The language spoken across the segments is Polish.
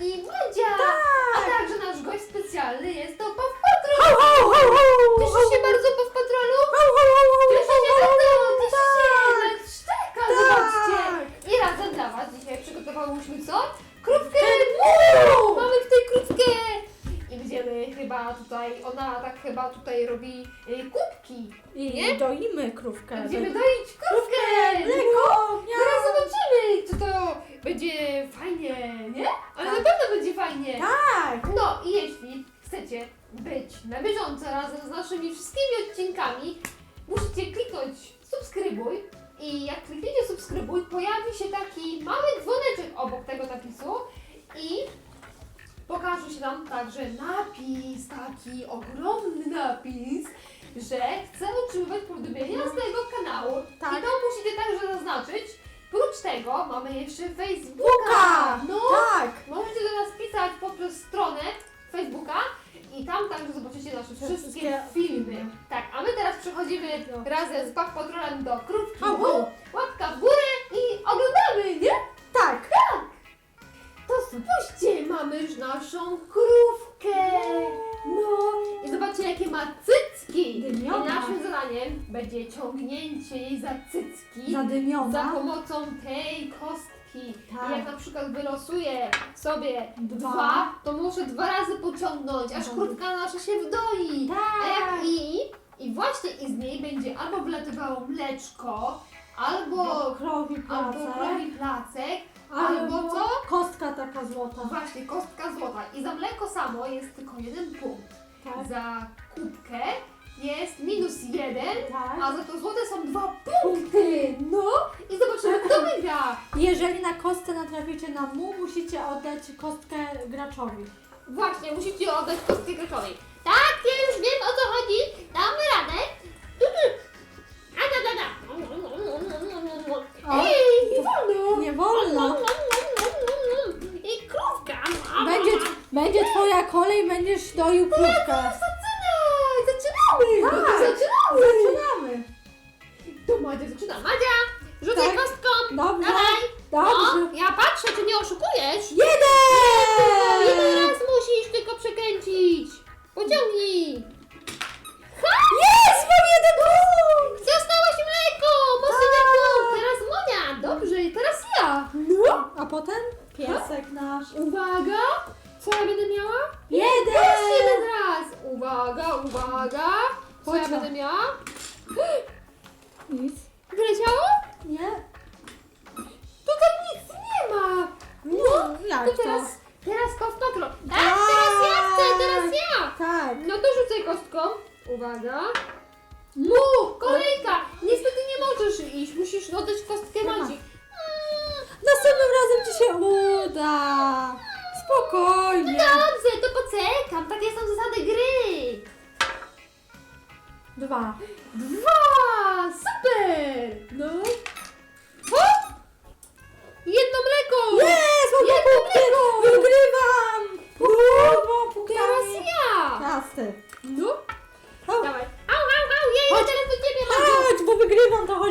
i Madzia. A Tak. także nasz gość specjalny jest to Paw Patrol. Cieszy się bardzo Paw Patrolu? Ho, ho, ho, Cieszy się bardzo, cieszy się. Tak. Szczeka, Tak. zobaczcie. I razem dla Was dzisiaj przygotowałyśmy co? Krówkę Mu. Mamy tutaj krówkę. I będziemy chyba tutaj, ona tak chyba tutaj robi y, kubki. I Nie? doimy krówkę. Będziemy doić krówkę. Mleko. Miau. zobaczymy, czy to będzie fajnie, nie? Ale Tak. na pewno będzie fajnie. Tak. No i jeśli chcecie być na bieżąco razem z naszymi wszystkimi odcinkami, musicie kliknąć subskrybuj i jak klikniecie subskrybuj, pojawi się taki mały dzwoneczek obok tego napisu i pokaże się nam także napis, taki ogromny napis, że chcę utrzymywać powiadomienia z tego kanału. Tak. I to musicie także zaznaczyć. Tego mamy jeszcze Facebooka. No, Tak. Możecie do nas pisać poprzez stronę Facebooka i tam także zobaczycie nasze wszystkie wszystkie filmy. filmy. Tak, a my teraz przechodzimy No. razem z Paw Patrolem do krówki. Łapka w górę i oglądamy, nie? Tak. To spójrzcie, mamy już naszą krówkę. No i zobaczcie jakie ma cycki. I Dymiona. naszym zadaniem będzie ciągnięcie jej za cycki. za Zadymiona. pomocą tej kostki. Tak. I jak na przykład wylosuję sobie Dwa. dwa, to muszę dwa razy pociągnąć, aż Dobra. krówka nasza się wdoi. A Tak. jak i, i właśnie i z niej będzie albo wylatywało mleczko, albo, krowi albo placek. krowi placek, albo co? Kostka taka złota. Właśnie kostka złota. I za mleko samo jest tylko jeden punkt. Tak. Za kubkę jest minus jeden, Tak. a za to złote są dwa punkty. No i zobaczymy, kto wygra. Jeżeli na kostce natraficie na mu, musicie oddać kostkę graczowi. Właśnie, musicie oddać kostkę graczowej. Tak, ja już wiem o co chodzi. Damy radę. A, da, da, da. O. Ej, nie wolno. Nie wolno. I krówka. Będzie, będzie twoja kolej, będziesz doił krówkę. Zaczynamy. Tak. Zaczynamy. Zaczynamy. To Madzia zaczyna. Madzia, rzucaj Tak. kostką. Dobrze. Dawaj. Dobrze. No, ja patrzę, czy nie oszukujesz. Jeden! Jeden raz musisz tylko przekręcić. Pociągnij. No, jak To teraz, teraz Patrol. Tak, teraz ja chcę, teraz ja! Tak. No to rzucaj kostką. Uwaga. Mu! Kolejka! Niestety nie możesz iść, musisz oddać kostkę Aha. Madzi. Następnym razem ci się uda. Spokojnie. Dobrze, to poczekam, takie są zasady gry. Dwa. Dwa! Super! No.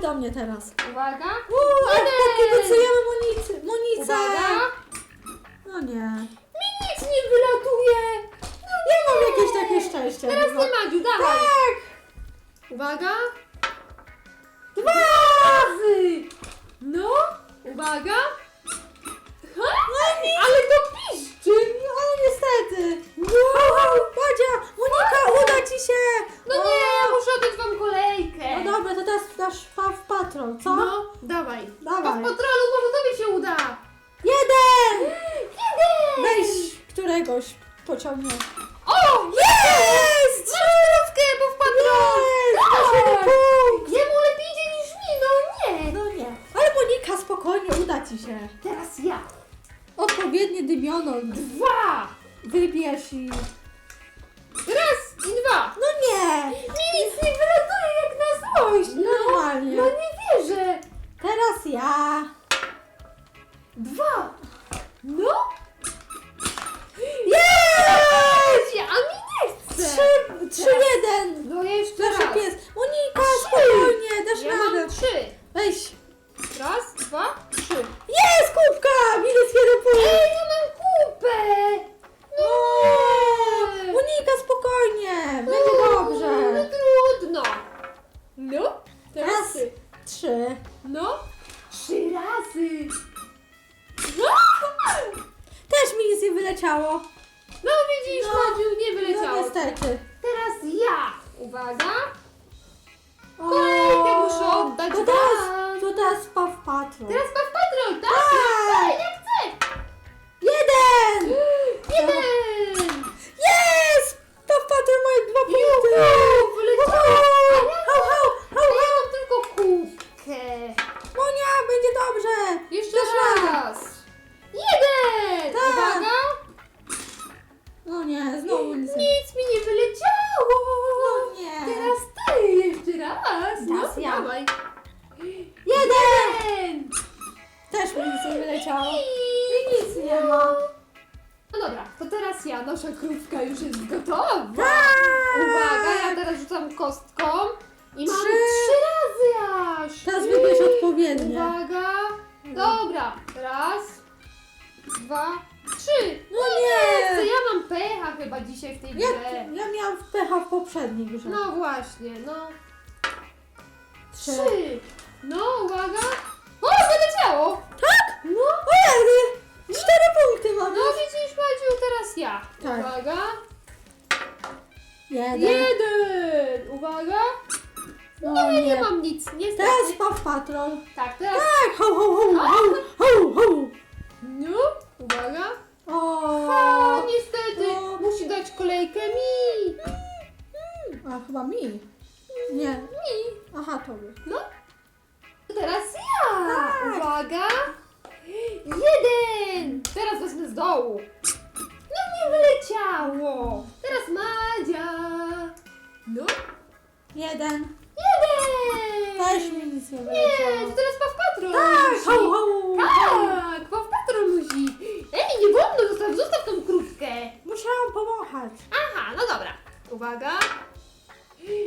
Do mnie teraz. Uwaga. Uuu, a Jeden. kibicujemy Monicy. Uwaga. No nie. Mi nic nie wylatuje. Ja mam jakieś takie szczęście. Teraz chyba. ty, Madziu, dawaj. Tak! Uwaga. Dwa! Razy. No. Uwaga. Ha? No nic! Ale to piszczy. No niestety! Wow! Badzia! Monika, uda ci się! No O! nie, ja muszę oddać wam teraz dasz Paw Patrol, co? No, dawaj. Dawaj. Po patrolu może tobie się uda. Jeden! Jeden. Weź któregoś pociągnie. O, Jest! Masz krówkę, bo w patrol. Punkt! Jemu lepiej idzie niż mi, no nie. No nie. Ale Monika, spokojnie, uda ci się. Teraz ja. Odpowiednie dymiono. Dwa. Wybierz i... Raz i dwa. No nie! Mi nic nie wylatuje jak na złość. No, Normalnie. no nie wierzę. Teraz ja. Dwa. No. Jest! A mi nie chce. Trzy, trzy, jeden. No jeszcze Nasz raz. pies. Monika, spokojnie, dasz Ja radę. mam trzy. Weź. Raz, dwa, niestety. Teraz ja. Uwaga. Kolejkę muszę oddać to teraz, to teraz Paw Patrol. Teraz Paw Patrol, tak? Tak. Ja chcę, ja chcę. Jeden! Jeden. Jest! Paw Patrol moje dwa punkty! Nic nie ma. No dobra, to teraz ja. Nasza krówka już jest gotowa. Tak! Uwaga, ja teraz rzucam kostką i mam Trzy. trzy razy aż. Teraz wybierz odpowiednie. Uwaga. Dobra, raz, dwa, trzy. No nie! Co ja mam pecha chyba dzisiaj w tej Ja, grze. ja miałam pecha w poprzedniej grze. No właśnie, no. Trzy. Trzy. No, uwaga. O, wyleciało. Tak? No. O jedy! Cztery punkty mam. No widzisz, Madziu, teraz ja. Tak. Uwaga. Jeden. Jeden. Uwaga. No No ja nie nie. mam nic, niestety. Teraz Paw Patrol. Tak, teraz. Tak, ho, ho, ho, ho, ho, ho. No, uwaga. O, O, niestety. No. Musi dać kolejkę mi. A chyba mi. Nie. Mi. Aha, tobie. No. Teraz ja. Tak. Uwaga. Jeden. Teraz wezmę z dołu. No nie wyleciało. Teraz Madzia. No. Jeden. Jeden. Też mi nic nie Nie, wyleciało. to teraz Paw Patrol Tak, musi. ho, ho. Tak, Paw Patrol musi. Ej, nie wolno, zostaw, zostaw tą krówkę. Musiałam pomachać. Aha, no dobra. Uwaga.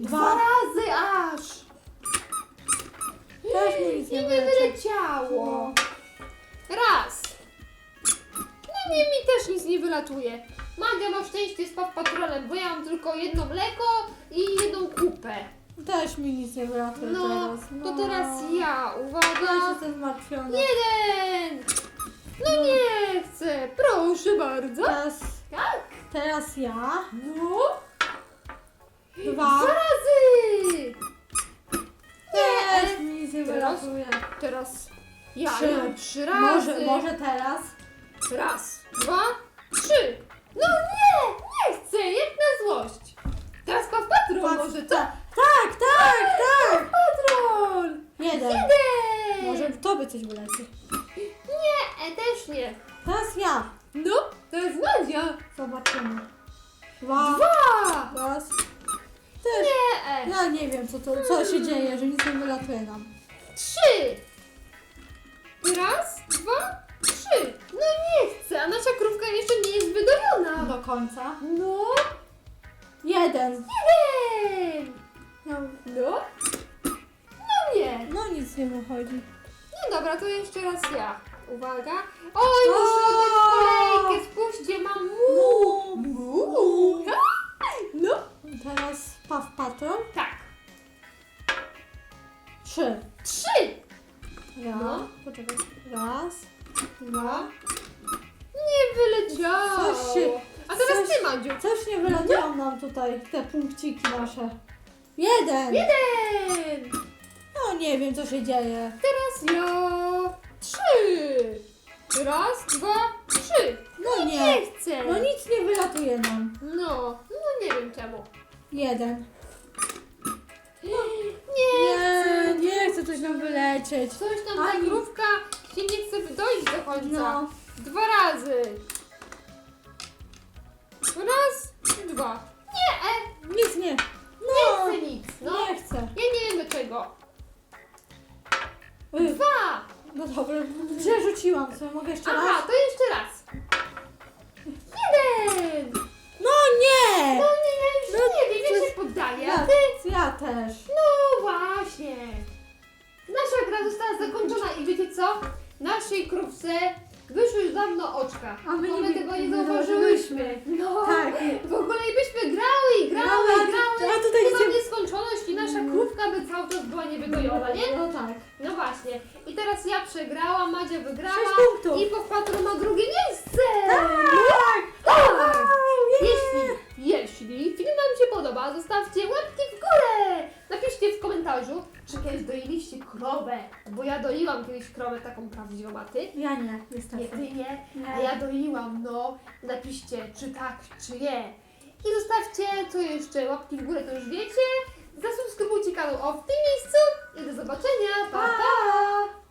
Dwa, Dwa. razy aż. Też mi nic nie I nie wyleciało. wyleciało. Raz. No nie, mi też nic nie wylatuje. Magia ma szczęście z Paw Patrolem, bo ja mam tylko jedno mleko i jedną kupę. Też mi nic nie wylatuje No, teraz. to teraz ja. Też Uwaga. jestem zmartwiona. Jeden. No nie chcę. Proszę bardzo. Teraz, Tak. teraz ja. No. Dwa. Dwa razy. Też mi nic nie Teraz? wylatuje. Teraz ja. Trzy. ja mam trzy razy. Może, może teraz? Raz, dwa, trzy. No nie, nie chcę, jak na złość. Teraz Paw Patrol Patrz, może co? tak, tak, tak, tak. Patrol. Jeden. Jeden. Może w tobie coś wyleci. Nie, e, też nie. Teraz ja. No, teraz Madzia. Zobaczymy. Dwa. Dwa. Raz. Też. Nie, e. Ja nie wiem, co, to, co się dzieje, że nic nie wylatuje nam. Trzy. Raz, dwa, trzy. No nie chcę, a nasza krówka jeszcze nie jest wydojona. Do końca. No, Jeden. jeden. No, No. No nie. no nic nie wychodzi. No dobra, to jeszcze raz ja. Uwaga. Oj, muszę oddać kolejkę. Spójrzcie, mam mu. Mu. No. Teraz Paw Patrol. Tak. Trzy. Trzy. Ja. No. Poczekaj. Raz. Dwa. Nie wyleciało. Coś się- A teraz coś- ty, Madziu. Coś nie wylatują nam tutaj, te punkciki nasze. Jeden. Jeden. No nie wiem, co się dzieje. Teraz ja. Trzy. Raz, dwa, trzy. No Nie nie. chcę. No nic nie wylatuje nam. No, no nie wiem czemu. Jeden. Nie, nie coś nam wylecieć. Coś tam ta Ani- krówka się nie chce wydoić do końca. No. Dwa razy. Raz, dwa. Nie, e, Nic nie. nie No. chcę nic. No, Nie chcę. ja nie wiem dlaczego. Y, Dwa. No dobra, przerzuciłam sobie. Mogę jeszcze Aha, raz? to jeszcze raz. Jeden. No nie! No nie, ja już No, nie wiem, ja się poddaję. A ty? ja też. No właśnie. Gra została zakończona i wiecie co? Naszej krówce wyszły już dawno oczka. A my nie tego nie nie Czy kiedyś doiliście krowę, bo ja doiłam kiedyś krowę taką prawdziwą, a Ty? Ja nie, Nie, niestety. Ty nie, Nie. a ja doiłam, no. Napiszcie, czy tak, czy nie. I zostawcie, co jeszcze, łapki w górę, to już wiecie. Zasubskrybujcie kanał o w tym miejscu i do zobaczenia. Pa, pa!